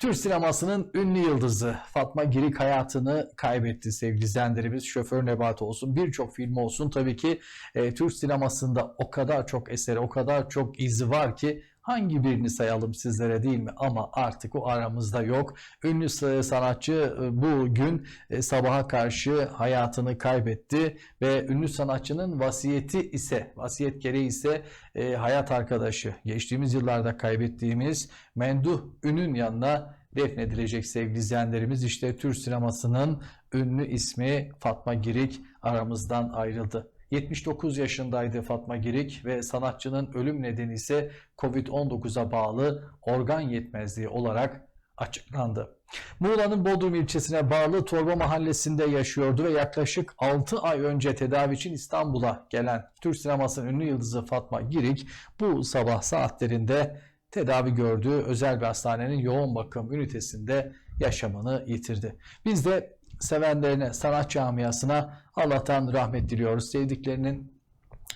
Türk sinemasının ünlü yıldızı Fatma Girik hayatını kaybetti sevgili izleyenlerimiz. Şoför Nebat olsun, birçok film olsun. Tabii ki e, Türk sinemasında o kadar çok eseri, o kadar çok izi var ki hangi birini sayalım sizlere değil mi? Ama artık o aramızda yok. Ünlü sanatçı e, bugün e, sabaha karşı hayatını kaybetti ve ünlü sanatçının vasiyeti ise, vasiyet gereği ise e, hayat arkadaşı, geçtiğimiz yıllarda kaybettiğimiz Menduh Ün'ün yanına defnedilecek sevgili izleyenlerimiz. İşte Türk sinemasının ünlü ismi Fatma Girik aramızdan ayrıldı. 79 yaşındaydı Fatma Girik ve sanatçının ölüm nedeni ise Covid-19'a bağlı organ yetmezliği olarak açıklandı. Muğla'nın Bodrum ilçesine bağlı Torba mahallesinde yaşıyordu ve yaklaşık 6 ay önce tedavi için İstanbul'a gelen Türk sinemasının ünlü yıldızı Fatma Girik bu sabah saatlerinde tedavi gördüğü özel bir hastanenin yoğun bakım ünitesinde yaşamını yitirdi. Biz de sevenlerine, sanat camiasına Allah'tan rahmet diliyoruz. Sevdiklerinin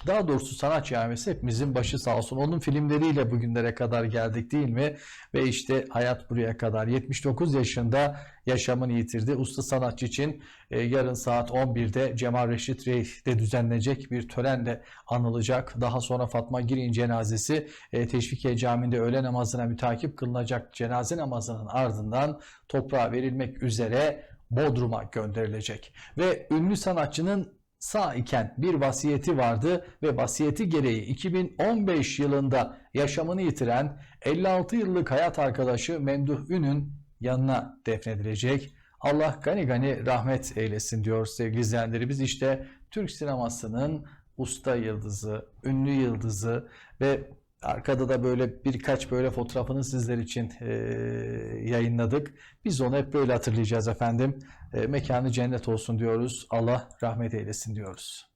daha doğrusu sanat camiası hepimizin başı sağ olsun. Onun filmleriyle bugünlere kadar geldik değil mi? Ve işte hayat buraya kadar. 79 yaşında yaşamını yitirdi. Usta sanatçı için e, yarın saat 11'de Cemal Reşit Rey'de düzenlenecek bir törenle anılacak. Daha sonra Fatma Girin cenazesi e, Teşvikiye Camii'nde öğle namazına mütakip kılınacak cenaze namazının ardından toprağa verilmek üzere Bodrum'a gönderilecek. Ve ünlü sanatçının sağ iken bir vasiyeti vardı ve vasiyeti gereği 2015 yılında yaşamını yitiren 56 yıllık hayat arkadaşı Memduh Ün'ün yanına defnedilecek. Allah gani gani rahmet eylesin diyor sevgili izleyenlerimiz. İşte Türk sinemasının usta yıldızı, ünlü yıldızı ve Arkada da böyle birkaç böyle fotoğrafını sizler için e, yayınladık. Biz onu hep böyle hatırlayacağız efendim. E, mekanı cennet olsun diyoruz. Allah rahmet eylesin diyoruz.